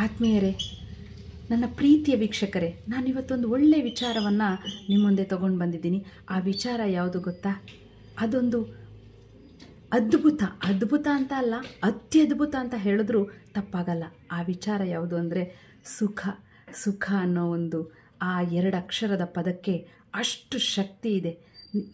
ಆತ್ಮೀಯರೇ, ನನ್ನ ಪ್ರೀತಿಯ ವೀಕ್ಷಕರೇ, ನಾನಿವತ್ತೊಂದು ಒಳ್ಳೆಯ ವಿಚಾರವನ್ನು ನಿಮ್ಮ ಮುಂದೆ ತೊಗೊಂಡು ಬಂದಿದ್ದೀನಿ. ಆ ವಿಚಾರ ಯಾವುದು ಗೊತ್ತಾ? ಅದೊಂದು ಅದ್ಭುತ ಅದ್ಭುತ ಅಂತ ಅಲ್ಲ, ಅತ್ಯದ್ಭುತ ಅಂತ ಹೇಳಿದ್ರೂ ತಪ್ಪಾಗಲ್ಲ. ಆ ವಿಚಾರ ಯಾವುದು ಅಂದರೆ ಸುಖ ಸುಖ ಅನ್ನೋ ಒಂದು ಆ ಎರಡು ಅಕ್ಷರದ ಪದಕ್ಕೆ ಅಷ್ಟು ಶಕ್ತಿ ಇದೆ.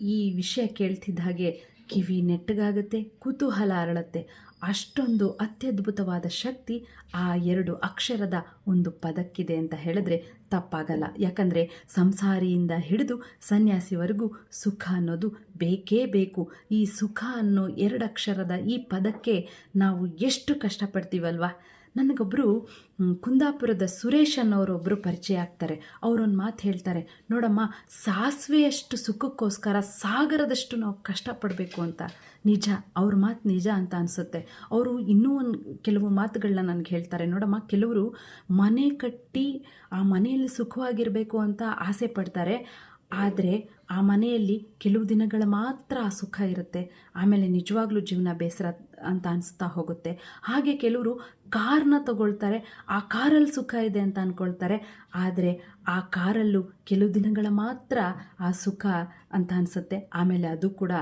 ಈ ವಿಷಯ ಕೇಳ್ತಿದ್ದ ಹಾಗೆ ಕಿವಿ ನೆಟ್ಟಗಾಗುತ್ತೆ, ಕುತೂಹಲ ಅರಳುತ್ತೆ. ಅಷ್ಟೊಂದು ಅತ್ಯದ್ಭುತವಾದ ಶಕ್ತಿ ಆ ಎರಡು ಅಕ್ಷರದ ಒಂದು ಪದಕ್ಕಿದೆ ಅಂತ ಹೇಳಿದ್ರೆ ತಪ್ಪಾಗಲ್ಲ. ಯಾಕಂದರೆ ಸಂಸಾರಿಯಿಂದ ಹಿಡಿದು ಸನ್ಯಾಸಿವರೆಗೂ ಸುಖ ಅನ್ನೋದು ಬೇಕೇ ಬೇಕು. ಈ ಸುಖ ಅನ್ನೋ ಎರಡು ಅಕ್ಷರದ ಈ ಪದಕ್ಕೆ ನಾವು ಎಷ್ಟು ಕಷ್ಟಪಡ್ತೀವಲ್ವಾ? ನನಗೊಬ್ಬರು ಕುಂದಾಪುರದ ಸುರೇಶ್ ಅನ್ನೋರು ಒಬ್ಬರು ಪರಿಚಯ ಆಗ್ತಾರೆ. ಅವರೊಂದು ಮಾತು ಹೇಳ್ತಾರೆ, ನೋಡಮ್ಮ, ಸಾಸಿವೆಯಷ್ಟು ಸುಖಕ್ಕೋಸ್ಕರ ಸಾಗರದಷ್ಟು ನಾವು ಕಷ್ಟಪಡಬೇಕು ಅಂತ. ನಿಜ, ಅವ್ರ ಮಾತು ನಿಜ ಅಂತ ಅನಿಸುತ್ತೆ. ಅವರು ಇನ್ನೂ ಒಂದು ಕೆಲವು ಮಾತುಗಳನ್ನ ನನಗೆ ಹೇಳ್ತಾರೆ. ನೋಡಮ್ಮ, ಕೆಲವರು ಮನೆ ಕಟ್ಟಿ ಆ ಮನೆಯಲ್ಲಿ ಸುಖವಾಗಿರಬೇಕು ಅಂತ ಆಸೆ ಪಡ್ತಾರೆ. ಆದರೆ ಆ ಮನೆಯಲ್ಲಿ ಕೆಲವು ದಿನಗಳ ಮಾತ್ರ ಆ ಸುಖ ಇರುತ್ತೆ. ಆಮೇಲೆ ನಿಜವಾಗ್ಲೂ ಜೀವನ ಬೇಸರ ಅಂತ ಅನಿಸ್ತಾ ಹೋಗುತ್ತೆ. ಹಾಗೆ ಕೆಲವರು ಕಾರ್ನ ತಗೊಳ್ತಾರೆ, ಆ ಕಾರಲ್ಲಿ ಸುಖ ಇದೆ ಅಂತ ಅಂದ್ಕೊಳ್ತಾರೆ ಆದರೆ ಆ ಕಾರಲ್ಲೂ ಕೆಲವು ದಿನಗಳ ಮಾತ್ರ ಆ ಸುಖ ಅಂತ ಅನಿಸುತ್ತೆ. ಆಮೇಲೆ ಅದು ಕೂಡ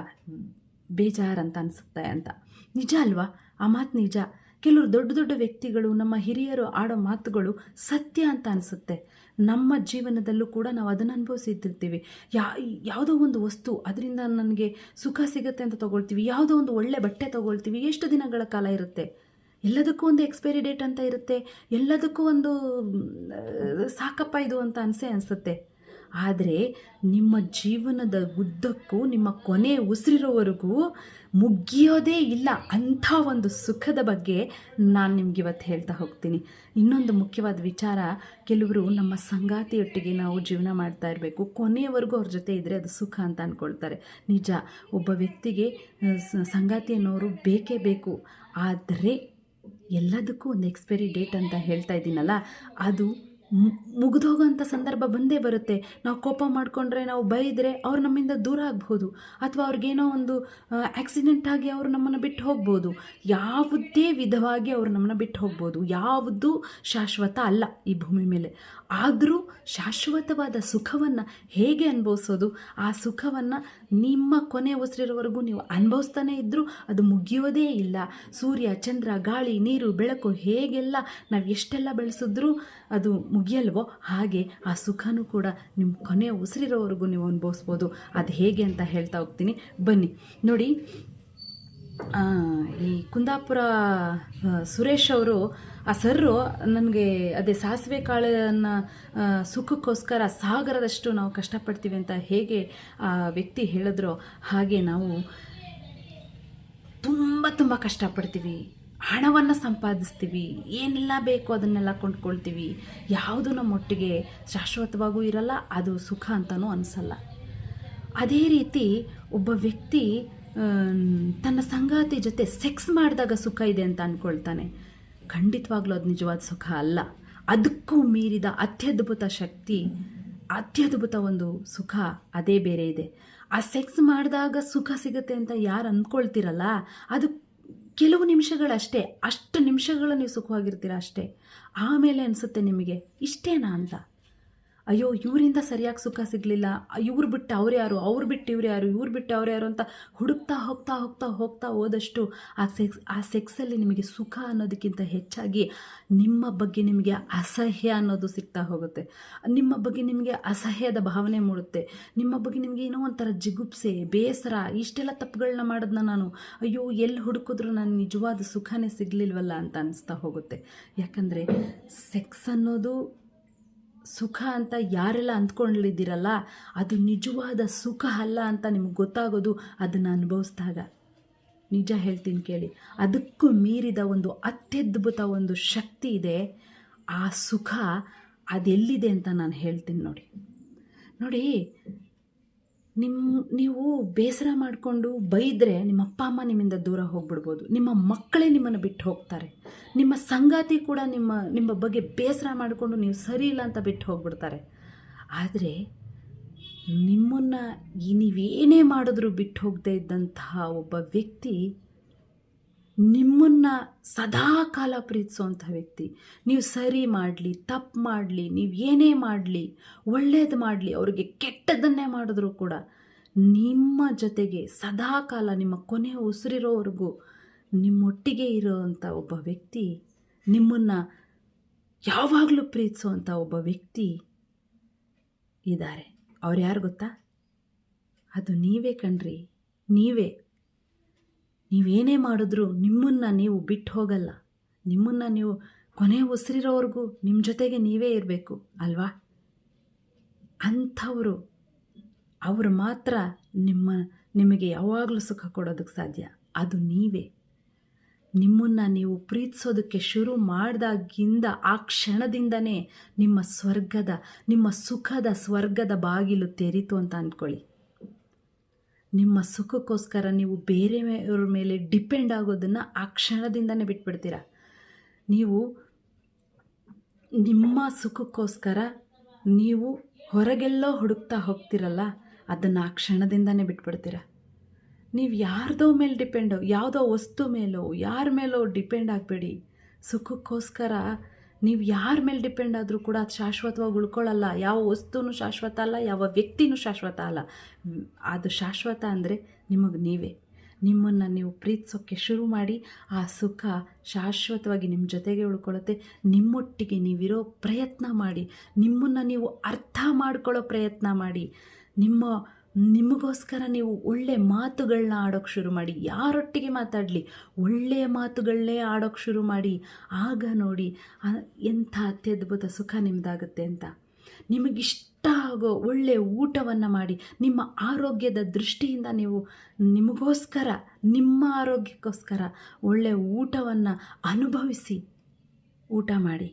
ಬೇಜಾರಂತ ಅನಿಸುತ್ತೆ ಅಂತ. ನಿಜ ಅಲ್ವಾ? ಆ ಮಾತು ನಿಜ. ಕೆಲವರು ದೊಡ್ಡ ದೊಡ್ಡ ವ್ಯಕ್ತಿಗಳು, ನಮ್ಮ ಹಿರಿಯರು ಆಡೋ ಮಾತುಗಳು ಸತ್ಯ ಅಂತ ಅನಿಸುತ್ತೆ. ನಮ್ಮ ಜೀವನದಲ್ಲೂ ಕೂಡ ನಾವು ಅದನ್ನು ಅನುಭವಿಸಿರ್ತೀವಿ ಯಾ, ಯಾವುದೋ ಒಂದು ವಸ್ತು ಅದರಿಂದ ನನಗೆ ಸುಖ ಸಿಗುತ್ತೆ ಅಂತ ತೊಗೊಳ್ತೀವಿ. ಯಾವುದೋ ಒಂದು ಒಳ್ಳೆ ಬಟ್ಟೆ ತೊಗೊಳ್ತೀವಿ. ಎಷ್ಟು ದಿನಗಳ ಕಾಲ ಇರುತ್ತೆ? ಎಲ್ಲದಕ್ಕೂ ಒಂದು ಎಕ್ಸ್ಪೈರಿ ಡೇಟ್ ಅಂತ ಇರುತ್ತೆ. ಎಲ್ಲದಕ್ಕೂ ಒಂದು ಸಾಕಪ್ಪ ಇದು ಅಂತ ಅನಿಸೇ ಅನಿಸುತ್ತೆ. ಆದರೆ ನಿಮ್ಮ ಜೀವನದ ಉದ್ದಕ್ಕೂ, ನಿಮ್ಮ ಕೊನೆ ಉಸಿರಿರೋವರೆಗೂ ಮುಗಿಯೋದೇ ಇಲ್ಲ. ಅಂಥ ಒಂದು ಸುಖದ ಬಗ್ಗೆ ನಾನು ನಿಮ್ಗೆ ಇವತ್ತು ಹೇಳ್ತಾ ಹೋಗ್ತೀನಿ. ಇನ್ನೊಂದು ಮುಖ್ಯವಾದ ವಿಚಾರ, ಕೆಲವರು ನಮ್ಮ ಸಂಗಾತಿಯೊಟ್ಟಿಗೆ ನಾವು ಜೀವನ ಮಾಡ್ತಾ ಇರಬೇಕು. ಕೊನೆಯವರೆಗೂ ಅವ್ರ ಜೊತೆ ಇದ್ದರೆ ಅದು ಸುಖ ಅಂತ ಅಂದ್ಕೊಳ್ತಾರೆ ನಿಜ, ಒಬ್ಬ ವ್ಯಕ್ತಿಗೆ ಸಂಗಾತಿ ಅನ್ನೋರು ಬೇಕೇ ಬೇಕು. ಆದರೆ ಎಲ್ಲದಕ್ಕೂ ಒಂದು ಎಕ್ಸ್ಪೈರಿ ಡೇಟ್ ಅಂತ ಹೇಳ್ತಾ ಇದ್ದೀನಲ್ಲ, ಅದು ಮುಗಿದೋಗೋಂಥ ಸಂದರ್ಭ ಬಂದೇ ಬರುತ್ತೆ. ನಾವು ಕೋಪ ಮಾಡಿಕೊಂಡ್ರೆ, ನಾವು ಬೈದರೆ ಅವ್ರು ನಮ್ಮಿಂದ ದೂರ ಆಗ್ಬೋದು ಅಥವಾ ಅವ್ರಿಗೇನೋ ಒಂದು ಆಕ್ಸಿಡೆಂಟ್ ಆಗಿ ಅವರು ನಮ್ಮನ್ನು ಬಿಟ್ಟು ಹೋಗ್ಬೋದು ಯಾವುದೇ ವಿಧವಾಗಿ ಅವರು ನಮ್ಮನ್ನು ಬಿಟ್ಟು ಹೋಗ್ಬೋದು ಯಾವುದು ಶಾಶ್ವತ ಅಲ್ಲ ಈ ಭೂಮಿ ಮೇಲೆ. ಆದರೂ ಶಾಶ್ವತವಾದ ಸುಖವನ್ನು ಹೇಗೆ ಅನುಭವಿಸೋದು? ಆ ಸುಖವನ್ನು ನಿಮ್ಮ ಕೊನೆ ಉಸಿರಿರೋವರೆಗೂ ನೀವು ಅನುಭವಿಸ್ತಾನೇ ಇದ್ದರೂ ಅದು ಮುಗಿಯೋದೇ ಇಲ್ಲ. ಸೂರ್ಯ, ಚಂದ್ರ, ಗಾಳಿ, ನೀರು, ಬೆಳಕು ಹೇಗೆಲ್ಲ ನಾವು ಎಷ್ಟೆಲ್ಲ ಬೆಳೆಸಿದ್ರೂ ಅದು ಮುಗಿಯಲ್ವೋ ಹಾಗೆ ಆ ಸುಖನೂ ಕೂಡ ನಿಮ್ಮ ಕೊನೆಯ ಉಸಿರಿರೋವರೆಗೂ ನೀವು ಅನುಭವಿಸ್ಬೋದು. ಅದು ಹೇಗೆ ಅಂತ ಹೇಳ್ತಾ ಹೋಗ್ತೀನಿ. ಬನ್ನಿ. ನೋಡಿ ಈ ಕುಂದಾಪುರ ಸುರೇಶ್ ಅವರು, ಆ ಸರ್ರು ನನಗೆ ಅದೇ ಸಾಸಿವೆ ಕಾಳನ್ನು ಸುಖಕ್ಕೋಸ್ಕರ ಸಾಗರದಷ್ಟು ನಾವು ಕಷ್ಟಪಡ್ತೀವಿ ಅಂತ ಹೇಗೆ ಆ ವ್ಯಕ್ತಿ ಹೇಳಿದ್ರೋ ಹಾಗೆ ನಾವು ತುಂಬ ತುಂಬ ಕಷ್ಟಪಡ್ತೀವಿ. ಹಣವನ್ನು ಸಂಪಾದಿಸ್ತೀವಿ. ಏನೆಲ್ಲ ಬೇಕೋ ಅದನ್ನೆಲ್ಲ ಕೊಂಡ್ಕೊಳ್ತೀವಿ. ಯಾವುದು ನಮ್ಮೊಟ್ಟಿಗೆ ಶಾಶ್ವತವಾಗೂ ಇರಲ್ಲ, ಅದು ಸುಖ ಅಂತಲೂ ಅನಿಸಲ್ಲ. ಅದೇ ರೀತಿ ಒಬ್ಬ ವ್ಯಕ್ತಿ ತನ್ನ ಸಂಗಾತಿ ಜೊತೆ ಸೆಕ್ಸ್ ಮಾಡಿದಾಗ ಸುಖ ಇದೆ ಅಂತ ಅಂದ್ಕೊಳ್ತಾನೆ ಖಂಡಿತವಾಗ್ಲೂ ಅದು ನಿಜವಾದ ಸುಖ ಅಲ್ಲ. ಅದಕ್ಕೂ ಮೀರಿದ ಅತ್ಯದ್ಭುತ ಶಕ್ತಿ, ಅತ್ಯದ್ಭುತ ಒಂದು ಸುಖ ಅದೇ ಬೇರೆ ಇದೆ. ಆ ಸೆಕ್ಸ್ ಮಾಡಿದಾಗ ಸುಖ ಸಿಗುತ್ತೆ ಅಂತ ಯಾರು ಅಂದ್ಕೊಳ್ತಿರಲ್ಲ ಅದು ಕೆಲವು ನಿಮಿಷಗಳಷ್ಟೇ ಅಷ್ಟು ನಿಮಿಷಗಳು ನೀವು ಸುಖವಾಗಿರ್ತೀರ ಅಷ್ಟೇ. ಆಮೇಲೆ ಅನಿಸುತ್ತೆ ನಿಮಗೆ ಇಷ್ಟೇನಾ ಅಂತ? ಅಯ್ಯೋ, ಇವರಿಂದ ಸರಿಯಾಗಿ ಸುಖ ಸಿಗಲಿಲ್ಲ. ಇವ್ರು ಬಿಟ್ಟು ಅವ್ರು ಯಾರು? ಅವ್ರು ಬಿಟ್ಟು ಇವ್ರು ಯಾರು? ಇವ್ರು ಬಿಟ್ಟು ಅವ್ರು ಯಾರು ಅಂತ ಹುಡುಕ್ತಾ ಹೋಗ್ತಾ ಹೋಗ್ತಾ ಹೋಗ್ತಾ ಹೋದಷ್ಟು ಆ ಸೆಕ್ಸ್, ಆ ಸೆಕ್ಸಲ್ಲಿ ನಿಮಗೆ ಸುಖ ಅನ್ನೋದಕ್ಕಿಂತ ಹೆಚ್ಚಾಗಿ ನಿಮ್ಮ ಬಗ್ಗೆ ನಿಮಗೆ ಅಸಹ್ಯ ಅನ್ನೋದು ಸಿಗ್ತಾ ಹೋಗುತ್ತೆ. ನಿಮ್ಮ ಬಗ್ಗೆ ನಿಮಗೆ ಅಸಹ್ಯದ ಭಾವನೆ ಮೂಡುತ್ತೆ. ನಿಮ್ಮ ಬಗ್ಗೆ ನಿಮಗೆ ಏನೋ ಒಂಥರ ಜಿಗುಪ್ಸೆ, ಬೇಸರ, ಇಷ್ಟೆಲ್ಲ ತಪ್ಪುಗಳನ್ನ ಮಾಡಿದ್ನ ನಾನು. ಅಯ್ಯೋ ಎಲ್ಲಿ ಹುಡುಕಿದ್ರು ನಾನು ನಿಜವಾದ ಸುಖನೇ ಸಿಗಲಿಲ್ವಲ್ಲ ಅಂತ ಅನಿಸ್ತಾ ಹೋಗುತ್ತೆ. ಯಾಕಂದರೆ ಸೆಕ್ಸ್ ಅನ್ನೋದು ಸುಖ ಅಂತ ಯಾರೆಲ್ಲ ಅಂದ್ಕೊಂಡಿದ್ದೀರಲ್ಲ, ಅದು ನಿಜವಾದ ಸುಖ ಅಲ್ಲ ಅಂತ ನಿಮ್ಗೆ ಗೊತ್ತಾಗೋದು ಅದನ್ನು ಅನುಭವಿಸಿದಾಗ. ನಿಜ ಹೇಳ್ತೀನಿ ಕೇಳಿ, ಅದಕ್ಕೂ ಮೀರಿದ ಒಂದು ಅತ್ಯದ್ಭುತ ಒಂದು ಶಕ್ತಿ ಇದೆ. ಆ ಸುಖ ಅದೆಲ್ಲಿದೆ ಅಂತ ನಾನು ಹೇಳ್ತೀನಿ ನೋಡಿ. ನೋಡಿ ನಿಮ್ಮ ನೀವು ಬೇಸರ ಮಾಡಿಕೊಂಡು ಬೈದರೆ ನಿಮ್ಮ ಅಪ್ಪ ಅಮ್ಮ ನಿಮ್ಮಿಂದ ದೂರ ಹೋಗ್ಬಿಡ್ಬೋದು. ನಿಮ್ಮ ಮಕ್ಕಳೇ ನಿಮ್ಮನ್ನು ಬಿಟ್ಟು ಹೋಗ್ತಾರೆ. ನಿಮ್ಮ ಸಂಗಾತಿ ಕೂಡ ನಿಮ್ಮ ನಿಮ್ಮ ಬಗ್ಗೆ ಬೇಸರ ಮಾಡಿಕೊಂಡು ನೀವು ಸರಿ ಇಲ್ಲ ಅಂತ ಬಿಟ್ಟು ಹೋಗ್ಬಿಡ್ತಾರೆ. ಆದರೆ ನಿಮ್ಮನ್ನು ನೀವೇನೇ ಮಾಡಿದ್ರೂ ಬಿಟ್ಟು ಹೋಗದೇ ಇದ್ದಂತಹ ಒಬ್ಬ ವ್ಯಕ್ತಿ ನಿಮ್ಮನ್ನು ಸದಾ ಕಾಲ ಪ್ರೀತಿಸೋವಂಥ ವ್ಯಕ್ತಿ. ನೀವು ಸರಿ ಮಾಡಲಿ, ತಪ್ಪು ಮಾಡಲಿ, ನೀವು ಏನೇ ಮಾಡಲಿ, ಒಳ್ಳೇದು ಮಾಡಲಿ, ಅವರಿಗೆ ಕೆಟ್ಟದನ್ನೇ ಮಾಡಿದ್ರೂ ಕೂಡ ನಿಮ್ಮ ಜೊತೆಗೆ ಸದಾ ಕಾಲ ನಿಮ್ಮ ಕೊನೆ ಉಸಿರಿರೋವರೆಗೂ ನಿಮ್ಮೊಟ್ಟಿಗೆ ಇರೋವಂಥ ಒಬ್ಬ ವ್ಯಕ್ತಿ, ನಿಮ್ಮನ್ನು ಯಾವಾಗಲೂ ಪ್ರೀತಿಸುವಂಥ ಒಬ್ಬ ವ್ಯಕ್ತಿ ಇದ್ದಾರೆ. ಅವ್ರು ಯಾರು ಗೊತ್ತಾ? ಅದು ನೀವೇ ಕಣ್ರಿ. ನೀವೇ ನೀವೇನೇ ಮಾಡಿದ್ರೂ ನಿಮ್ಮನ್ನು ನೀವು ಬಿಟ್ಟು ಹೋಗಲ್ಲ. ನಿಮ್ಮನ್ನು ನೀವು ಕೊನೆ ಉಸಿರಿರೋವರೆಗೂ ನಿಮ್ಮ ಜೊತೆಗೆ ನೀವೇ ಇರಬೇಕು, ಅಲ್ವಾ? ಅಂಥವರು, ಅವರು ಮಾತ್ರ ನಿಮ್ಮ, ನಿಮಗೆ ಯಾವಾಗಲೂ ಸುಖ ಕೊಡೋದಕ್ಕೆ ಸಾಧ್ಯ. ಅದು ನೀವೇ. ನಿಮ್ಮನ್ನು ನೀವು ಪ್ರೀತಿಸೋದಕ್ಕೆ ಶುರು ಮಾಡಿದಾಗಿಂದ ಆ ಕ್ಷಣದಿಂದನೇ ನಿಮ್ಮ ಸ್ವರ್ಗದ, ನಿಮ್ಮ ಸುಖದ ಸ್ವರ್ಗದ ಬಾಗಿಲು ತೆರೀತು ಅಂತ ಅಂದ್ಕೊಳ್ಳಿ. ನಿಮ್ಮ ಸುಖಕ್ಕೋಸ್ಕರ ನೀವು ಬೇರೆಯವ್ರ ಮೇಲೆ ಡಿಪೆಂಡ್ ಆಗೋದನ್ನು ಆ ಕ್ಷಣದಿಂದನೇ ಬಿಟ್ಬಿಡ್ತೀರ? ನೀವು ನಿಮ್ಮ ಸುಖಕ್ಕೋಸ್ಕರ ನೀವು ಹೊರಗೆಲ್ಲೋ ಹುಡುಕ್ತಾ ಹೋಗ್ತಿರಲ್ಲ, ಅದನ್ನು ಆ ಕ್ಷಣದಿಂದನೇ ಬಿಟ್ಬಿಡ್ತೀರ? ನೀವು ಯಾರ್ದೋ ಮೇಲೆ ಡಿಪೆಂಡ್, ಯಾವುದೋ ವಸ್ತು ಮೇಲೋ, ಯಾರ ಮೇಲೋ ಡಿಪೆಂಡ್ ಆಗಬೇಡಿ. ಸುಖಕ್ಕೋಸ್ಕರ ನೀವು ಯಾರ ಮೇಲೆ ಡಿಪೆಂಡ್ ಆದರೂ ಕೂಡ ಅದು ಶಾಶ್ವತವಾಗಿ ಉಳ್ಕೊಳ್ಳಲ್ಲ. ಯಾವ ವಸ್ತುನೂ ಶಾಶ್ವತ ಅಲ್ಲ, ಯಾವ ವ್ಯಕ್ತಿನೂ ಶಾಶ್ವತ ಅಲ್ಲ. ಅದು ಶಾಶ್ವತ ಅಂದರೆ ನಿಮಗೆ ನೀವೇ. ನಿಮ್ಮನ್ನು ನೀವು ಪ್ರೀತಿಸೋಕ್ಕೆ ಶುರು ಮಾಡಿ, ಆ ಸುಖ ಶಾಶ್ವತವಾಗಿ ನಿಮ್ಮ ಜೊತೆಗೆ ಉಳ್ಕೊಳ್ಳುತ್ತೆ. ನಿಮ್ಮೊಟ್ಟಿಗೆ ನೀವಿರೋ ಪ್ರಯತ್ನ ಮಾಡಿ, ನಿಮ್ಮನ್ನು ನೀವು ಅರ್ಥ ಮಾಡ್ಕೊಳ್ಳೋ ಪ್ರಯತ್ನ ಮಾಡಿ, ನಿಮ್ಮ ನಿಮಗೋಸ್ಕರ ನೀವು ಒಳ್ಳೆ ಮಾತುಗಳನ್ನ ಆಡೋಕ್ಕೆ ಶುರು ಮಾಡಿ, ಯಾರೊಟ್ಟಿಗೆ ಮಾತಾಡಲಿ ಒಳ್ಳೆಯ ಮಾತುಗಳನ್ನೇ ಆಡೋಕ್ಕೆ ಶುರು ಮಾಡಿ, ಆಗ ನೋಡಿ ಎಂಥ ಅತ್ಯದ್ಭುತ ಸುಖ ನಿಮ್ಮದಾಗುತ್ತೆ ಅಂತ. ನಿಮಗಿಷ್ಟ ಆಗೋ ಒಳ್ಳೆಯ ಊಟವನ್ನು ಮಾಡಿ, ನಿಮ್ಮ ಆರೋಗ್ಯದ ದೃಷ್ಟಿಯಿಂದ ನೀವು ನಿಮಗೋಸ್ಕರ, ನಿಮ್ಮ ಆರೋಗ್ಯಕ್ಕೋಸ್ಕರ ಒಳ್ಳೆಯ ಊಟವನ್ನು ಅನುಭವಿಸಿ, ಊಟ ಮಾಡಿ.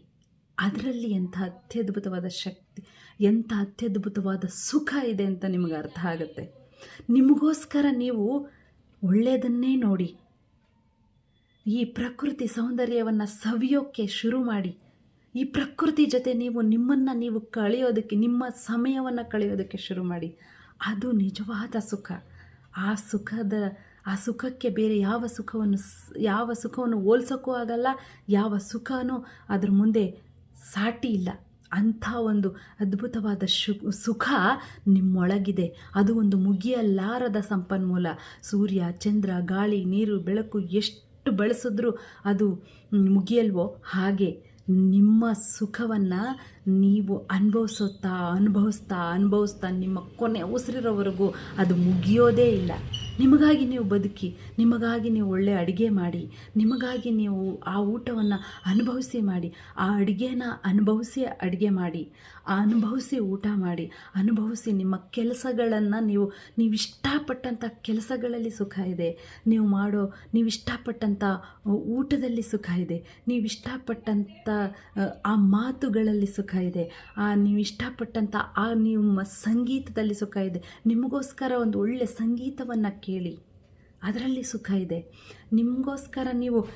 ಅದರಲ್ಲಿ ಎಂಥ ಅತ್ಯದ್ಭುತವಾದ ಶಕ್ತಿ ಎಂಥ ಅತ್ಯದ್ಭುತವಾದ ಸುಖ ಇದೆ ಅಂತ ನಿಮಗೆ ಅರ್ಥ ಆಗುತ್ತೆ. ನಿಮಗೋಸ್ಕರ ನೀವು ಒಳ್ಳೆಯದನ್ನೇ ನೋಡಿ. ಈ ಪ್ರಕೃತಿ ಸೌಂದರ್ಯವನ್ನು ಸವಿಯೋಕ್ಕೆ ಶುರು ಮಾಡಿ. ಈ ಪ್ರಕೃತಿ ಜೊತೆ ನೀವು ನಿಮ್ಮನ್ನು ನೀವು ಕಳೆಯೋದಕ್ಕೆ, ನಿಮ್ಮ ಸಮಯವನ್ನು ಕಳೆಯೋದಕ್ಕೆ ಶುರು ಮಾಡಿ. ಅದು ನಿಜವಾದ ಸುಖ. ಆ ಸುಖದ, ಆ ಸುಖಕ್ಕೆ ಬೇರೆ ಯಾವ ಸುಖವನ್ನು ಯಾವ ಸುಖವನ್ನು ಹೋಲ್ಸೋಕ್ಕೂ ಆಗಲ್ಲ, ಯಾವ ಸುಖನೂ ಅದ್ರ ಮುಂದೆ ಸಾಟಿ ಇಲ್ಲ. ಅಂಥ ಒಂದು ಅದ್ಭುತವಾದ ಸುಖ ನಿಮ್ಮೊಳಗಿದೆ. ಅದು ಒಂದು ಮುಗಿಯಲಾರದ ಸಂಪನ್ಮೂಲ. ಸೂರ್ಯ, ಚಂದ್ರ, ಗಾಳಿ, ನೀರು, ಬೆಳಕು ಎಷ್ಟು ಬಳಸಿದ್ರೂ ಅದು ಮುಗಿಯಲ್ವೋ ಹಾಗೆ ನಿಮ್ಮ ಸುಖವನ್ನು ನೀವು ಅನುಭವಿಸುತ್ತಾ, ಅನುಭವಿಸ್ತಾ ಅನುಭವಿಸ್ತಾ ನಿಮ್ಮ ಕೊನೆ ಉಸಿರಿರೋವರೆಗೂ ಅದು ಮುಗಿಯೋದೇ ಇಲ್ಲ. ನಿಮಗಾಗಿ ನೀವು ಬದುಕಿ, ನಿಮಗಾಗಿ ನೀವು ಒಳ್ಳೆಯ ಅಡುಗೆ ಮಾಡಿ, ನಿಮಗಾಗಿ ನೀವು ಆ ಊಟವನ್ನು ಅನುಭವಿಸಿ ಮಾಡಿ, ಆ ಅಡುಗೆನ ಅನುಭವಿಸಿ ಅಡುಗೆ ಮಾಡಿ. ಅನುಭವಿಸಿ ಊಟ ಮಾಡಿ, ಅನುಭವಿಸಿ ನಿಮ್ಮ ಕೆಲಸಗಳನ್ನು ನೀವು ನೀವು ಇಷ್ಟಪಟ್ಟಂಥ ಕೆಲಸಗಳಲ್ಲಿ ಸುಖ ಇದೆ. ನೀವು ಮಾಡೋ, ನೀವು ಇಷ್ಟಪಟ್ಟಂಥ ಊಟದಲ್ಲಿ ಸುಖ ಇದೆ. ನೀವು ಇಷ್ಟಪಟ್ಟಂಥ ಆ ಮಾತುಗಳಲ್ಲಿ ಸುಖ ಇದೆ. ಆ, ನೀವು ಇಷ್ಟಪಟ್ಟಂಥ ಆ ನಿಮ್ಮ ಸಂಗೀತದಲ್ಲಿ ಸುಖ ಇದೆ. ನಿಮಗೋಸ್ಕರ ಒಂದು ಒಳ್ಳೆಯ ಸಂಗೀತವನ್ನು ಕೇಳಿ. ಅದರಲ್ಲಿ ಸುಖ ಇದೆ. ನಿಮಗೋಸ್ಕರ ನೀವು,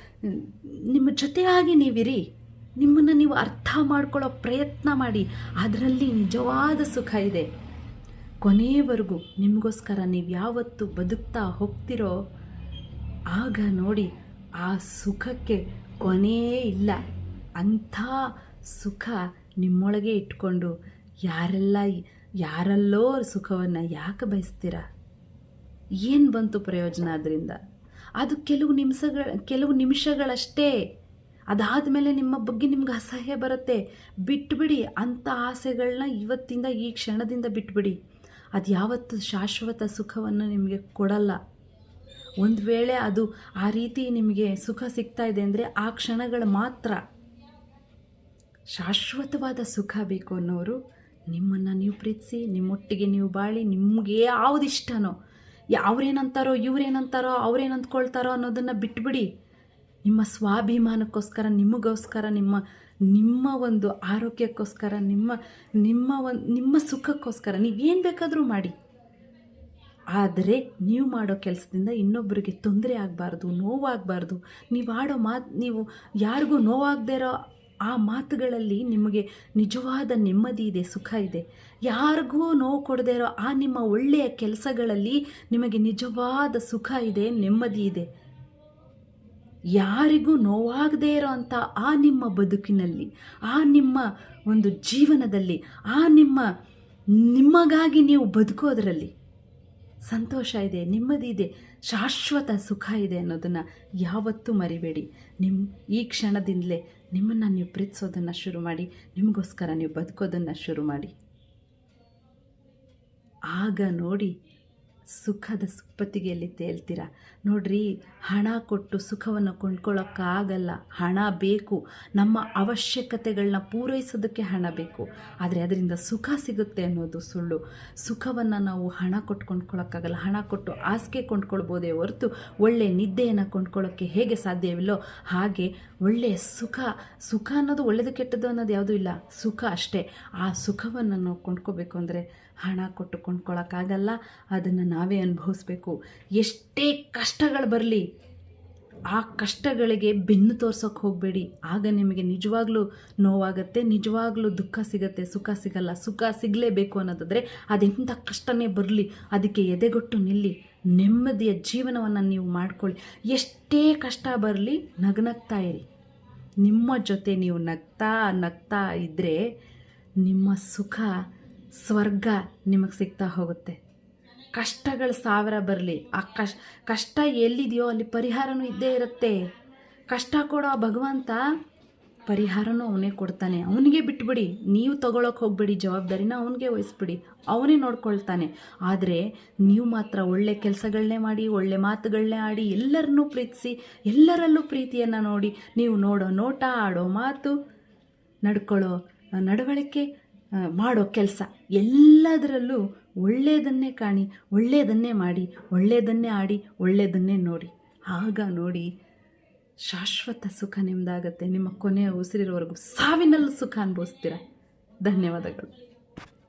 ನಿಮ್ಮ ಜೊತೆಯಾಗಿ ನೀವಿರಿ. ನಿಮ್ಮನ್ನು ನೀವು ಅರ್ಥ ಮಾಡ್ಕೊಳ್ಳೋ ಪ್ರಯತ್ನ ಮಾಡಿ. ಅದರಲ್ಲಿ ನಿಜವಾದ ಸುಖ ಇದೆ. ಕೊನೆಯವರೆಗೂ ನಿಮಗೋಸ್ಕರ ನೀವು ಯಾವತ್ತು ಬದುಕ್ತಾ ಹೋಗ್ತಿರೋ ಆಗ ನೋಡಿ ಆ ಸುಖಕ್ಕೆ ಕೊನೆಯೇ ಇಲ್ಲ. ಅಂಥ ಸುಖ ನಿಮ್ಮೊಳಗೆ ಇಟ್ಕೊಂಡು ಯಾರೆಲ್ಲ ಯಾರಲ್ಲೋ ಸುಖವನ್ನು ಯಾಕೆ ಬಯಸ್ತೀರ? ಏನು ಬಂತು ಪ್ರಯೋಜನ ಅದರಿಂದ? ಅದು ಕೆಲವು ನಿಮಿಷಗಳ ಕೆಲವು ನಿಮಿಷಗಳಷ್ಟೇ. ಅದಾದಮೇಲೆ ನಿಮ್ಮ ಬಗ್ಗೆ ನಿಮ್ಗೆ ಅಸಹ್ಯ ಬರುತ್ತೆ. ಬಿಟ್ಬಿಡಿ, ಅಂಥ ಆಸೆಗಳನ್ನ ಇವತ್ತಿಂದ, ಈ ಕ್ಷಣದಿಂದ ಬಿಟ್ಬಿಡಿ. ಅದು ಯಾವತ್ತು ಶಾಶ್ವತ ಸುಖವನ್ನು ನಿಮಗೆ ಕೊಡಲ್ಲ. ಒಂದು ವೇಳೆ ಅದು ಆ ರೀತಿ ನಿಮಗೆ ಸುಖ ಸಿಗ್ತಾ ಇದೆ ಅಂದರೆ ಆ ಕ್ಷಣಗಳು ಮಾತ್ರ. ಶಾಶ್ವತವಾದ ಸುಖ ಬೇಕು ಅನ್ನೋರು ನಿಮ್ಮನ್ನು ನೀವು ಪ್ರೀತಿಸಿ, ನಿಮ್ಮೊಟ್ಟಿಗೆ ನೀವು ಬಾಳಿ, ನಿಮಗೆ ಯಾವುದಿಷ್ಟನೋ ಅವ್ರೇನಂತಾರೋ ಇವ್ರೇನಂತಾರೋ ಅವ್ರೇನು ಅಂದ್ಕೊಳ್ತಾರೋ ಅನ್ನೋದನ್ನು ಬಿಟ್ಬಿಡಿ. ನಿಮ್ಮ ಸ್ವಾಭಿಮಾನಕ್ಕೋಸ್ಕರ, ನಿಮಗೋಸ್ಕರ, ನಿಮ್ಮ ನಿಮ್ಮ ಒಂದು ಆರೋಗ್ಯಕ್ಕೋಸ್ಕರ, ನಿಮ್ಮ ನಿಮ್ಮ ಒಂದು, ನಿಮ್ಮ ಸುಖಕ್ಕೋಸ್ಕರ ನೀವೇನು ಬೇಕಾದರೂ ಮಾಡಿ. ಆದರೆ ನೀವು ಮಾಡೋ ಕೆಲಸದಿಂದ ಇನ್ನೊಬ್ಬರಿಗೆ ತೊಂದರೆ ಆಗಬಾರ್ದು, ನೋವಾಗಬಾರ್ದು. ನೀವು ಆಡೋ ಮಾತು, ನೀವು ಯಾರಿಗೂ ನೋವಾಗದೇ ಇರೋ ಆ ಮಾತುಗಳಲ್ಲಿ ನಿಮಗೆ ನಿಜವಾದ ನೆಮ್ಮದಿ ಇದೆ, ಸುಖ ಇದೆ. ಯಾರಿಗೂ ನೋವು ಕೊಡದೇ ಇರೋ ಆ ನಿಮ್ಮ ಒಳ್ಳೆಯ ಕೆಲಸಗಳಲ್ಲಿ ನಿಮಗೆ ನಿಜವಾದ ಸುಖ ಇದೆ, ನೆಮ್ಮದಿ ಇದೆ. ಯಾರಿಗೂ ನೋವಾಗದೇ ಇರೋವಂಥ ಆ ನಿಮ್ಮ ಬದುಕಿನಲ್ಲಿ, ಆ ನಿಮ್ಮ ಒಂದು ಜೀವನದಲ್ಲಿ, ಆ ನಿಮ್ಮ ನಿಮಗಾಗಿ ನೀವು ಬದುಕೋದರಲ್ಲಿ ಸಂತೋಷ ಇದೆ, ನೆಮ್ಮದಿ ಇದೆ, ಶಾಶ್ವತ ಸುಖ ಇದೆ ಅನ್ನೋದನ್ನು ಯಾವತ್ತೂ ಮರಿಬೇಡಿ. ನಿಮ್ಮ ಈ ಕ್ಷಣದಿಂದಲೇ ನಿಮ್ಮನ್ನು ನೀವು ಪ್ರೀತಿಸೋದನ್ನು ಶುರು ಮಾಡಿ, ನಿಮಗೋಸ್ಕರ ನೀವು ಬದುಕೋದನ್ನು ಶುರು ಮಾಡಿ. ಆಗ ನೋಡಿ ಸುಖದ ಸುಪ್ಪತ್ತಿಗೆಯಲ್ಲಿ ತೇಲ್ತೀರ? ನೋಡ್ರಿ, ಹಣ ಕೊಟ್ಟು ಸುಖವನ್ನು ಕೊಂಡ್ಕೊಳ್ಳೋಕ್ಕಾಗಲ್ಲ ಹಣ ಬೇಕು. ನಮ್ಮ ಅವಶ್ಯಕತೆಗಳನ್ನ ಪೂರೈಸೋದಕ್ಕೆ ಹಣ ಬೇಕು. ಆದರೆ ಅದರಿಂದ ಸುಖ ಸಿಗುತ್ತೆ ಅನ್ನೋದು ಸುಳ್ಳು. ಸುಖವನ್ನು ನಾವು ಹಣ ಕೊಟ್ಟು ಕೊಂಡ್ಕೊಳ್ಳೋಕ್ಕಾಗಲ್ಲ ಹಣ ಕೊಟ್ಟು ಹಾಸಿಗೆ ಕೊಂಡ್ಕೊಳ್ಬೋದೇ ಹೊರತು ಒಳ್ಳೆಯ ನಿದ್ದೆಯನ್ನು ಕೊಂಡ್ಕೊಳ್ಳೋಕ್ಕೆ ಹೇಗೆ ಸಾಧ್ಯವಿಲ್ಲೋ ಹಾಗೆ ಒಳ್ಳೆಯ ಸುಖ ಸುಖ ಅನ್ನೋದು ಒಳ್ಳೆಯದು ಕೆಟ್ಟದ್ದು ಅನ್ನೋದು ಯಾವುದೂ ಇಲ್ಲ. ಸುಖ ಅಷ್ಟೇ. ಆ ಸುಖವನ್ನು ನಾವು ಕೊಂಡ್ಕೋಬೇಕು ಅಂದರೆ ಹಣ ಕೊಟ್ಟು ಕೊಂಡ್ಕೊಳ್ಳೋಕ್ಕಾಗಲ್ಲ ಅದನ್ನು ನಾವೇ ಅನುಭವಿಸ್ಬೇಕು. ಎಷ್ಟೇ ಕಷ್ಟಗಳು ಬರಲಿ, ಆ ಕಷ್ಟಗಳಿಗೆ ಬೆನ್ನು ತೋರ್ಸೋಕೆ ಹೋಗಬೇಡಿ. ಆಗ ನಿಮಗೆ ನಿಜವಾಗ್ಲೂ ನೋವಾಗುತ್ತೆ, ನಿಜವಾಗ್ಲೂ ದುಃಖ ಸಿಗುತ್ತೆ, ಸುಖ ಸಿಗಲ್ಲ. ಸುಖ ಸಿಗಲೇಬೇಕು ಅನ್ನೋದಾದರೆ ಅದೆಂಥ ಕಷ್ಟನೇ ಬರಲಿ, ಅದಕ್ಕೆ ಎದೆಗೊಟ್ಟು ನಿಲ್ಲಿ. ನೆಮ್ಮದಿಯ ಜೀವನವನ್ನು ನೀವು ಮಾಡ್ಕೊಳ್ಳಿ. ಎಷ್ಟೇ ಕಷ್ಟ ಬರಲಿ, ನಗ್ನಗ್ತಾ ಇರಿ. ನಿಮ್ಮ ಜೊತೆ ನೀವು ನಗ್ತಾ ನಗ್ತಾ ಇದ್ದರೆ ನಿಮ್ಮ ಸುಖ ಸ್ವರ್ಗ ನಿಮಗೆ ಸಿಗ್ತಾ ಹೋಗುತ್ತೆ. ಕಷ್ಟಗಳು ಸಾವಿರ ಬರಲಿ, ಆ ಕಷ್, ಕಷ್ಟ ಎಲ್ಲಿದೆಯೋ ಅಲ್ಲಿ ಪರಿಹಾರನೂ ಇದ್ದೇ ಇರುತ್ತೆ. ಕಷ್ಟ ಕೊಡೋ ಭಗವಂತ ಪರಿಹಾರನೂ ಅವನೇ ಕೊಡ್ತಾನೆ. ಅವನಿಗೆ ಬಿಟ್ಬಿಡಿ, ನೀವು ತಗೊಳಕ್ಕೆ ಹೋಗ್ಬಿಡಿ, ಜವಾಬ್ದಾರಿನ ಅವನಿಗೆ ವಹಿಸ್ಬಿಡಿ. ಅವನೇ ನೋಡ್ಕೊಳ್ತಾನೆ. ಆದರೆ ನೀವು ಮಾತ್ರ ಒಳ್ಳೆ ಕೆಲಸಗಳನ್ನೇ ಮಾಡಿ, ಒಳ್ಳೆ ಮಾತುಗಳನ್ನೇ ಆಡಿ, ಎಲ್ಲರನ್ನೂ ಪ್ರೀತಿಸಿ, ಎಲ್ಲರಲ್ಲೂ ಪ್ರೀತಿಯನ್ನು ನೋಡಿ, ನೀವು ನೋಡೋ ನೋಟ, ಆಡೋ ಮಾತು, ನಡ್ಕೊಳ್ಳೋ ನಡವಳಿಕೆ ಮಾಡೋ ಕೆಲಸ. ಎಲ್ಲದರಲ್ಲೂ ಒಳ್ಳೆಯದನ್ನೇ ಕಾಣಿ ಒಳ್ಳೆಯದನ್ನೇ ಮಾಡಿ ಒಳ್ಳೆಯದನ್ನೇ ಆಡಿ ಒಳ್ಳೆಯದನ್ನೇ ನೋಡಿ. ಆಗ ನೋಡಿ ಶಾಶ್ವತ ಸುಖ ನಿಮ್ಮದಾಗತ್ತೆ ನಿಮ್ಮ ಕೊನೆಯ ಉಸಿರಿರೋವರೆಗೂ ಸಾವಿನಲ್ಲೂ ಸುಖ ಅನುಭವಿಸ್ತೀರ. ಧನ್ಯವಾದಗಳು.